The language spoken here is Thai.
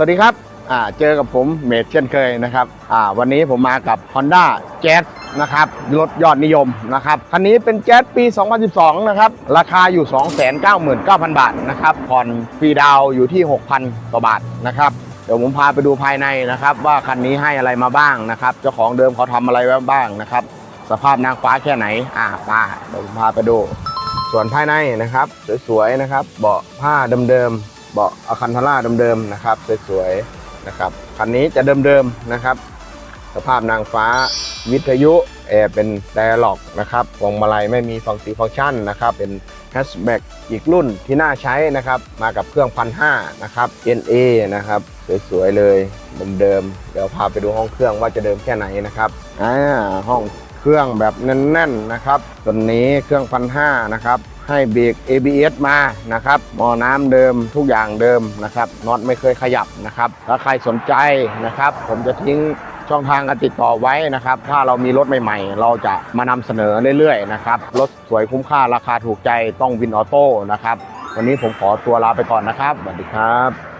สวัสดีครับอ่าเจอกับผมเมทเช่นเคยนะครับอ่าวันนี้ผมมากับ Honda Jazz นะครับรถยอดนิยมนะครับคันนี้เป็น Jazz ปี 2012 นะครับ ราคาอยู่ 299,000 บาทนะครับผ่อนฟรีดาวอยู่ที่ 6,000 กว่าบาทนะครับเดี๋ยวผมพาไปดูภายในนะครับ ว่าคันนี้ให้อะไรมาบ้างนะครับ เจ้าของเดิมเขาทำอะไรไว้บ้างนะครับ สภาพนางฟ้าแค่ไหนอ่าป้าเดี๋ยวผมพาไปดู ส่วนภายในนะครับ สวยๆนะครับ เบาะผ้าเดิมๆ เบาะอาคันทาร่าเดิมๆนะครับสวยๆนะครับคันนี้จะเดิมๆนะครับ สภาพนางฟ้าวิทยุแอร์เป็นแดร์ล็อกนะครับพวงมาลัยไม่มีฟังก์ซีฟังก์ชันนะครับ เป็นแฮชแบ็กอีกรุ่นที่น่าใช้นะครับ มากับเครื่องพันห้านะครับ NA นะครับ สวยๆเลยเดิมๆเดี๋ยวพาไปดูห้องเครื่องว่าจะเดิมแค่ไหนนะครับอ่าห้อง รื่องแบบแน่นๆนะครับตัวนี้เครื่องพันห้านะครับให้เบรก ABS มานะครับหม้อน้ำเดิมทุกอย่างเดิมนะครับน็อตไม่เคยขยับนะครับถ้าใครสนใจนะครับ ผมจะทิ้งช่องทางการติดต่อไว้นะครับ ถ้าเรามีรถใหม่ๆ เราจะมานำเสนอเรื่อยๆนะครับรถสวยคุ้มค่าราคาถูกใจต้องวินออโต้นะครับ วันนี้ผมขอตัวลาไปก่อนนะครับสวัสดีครับ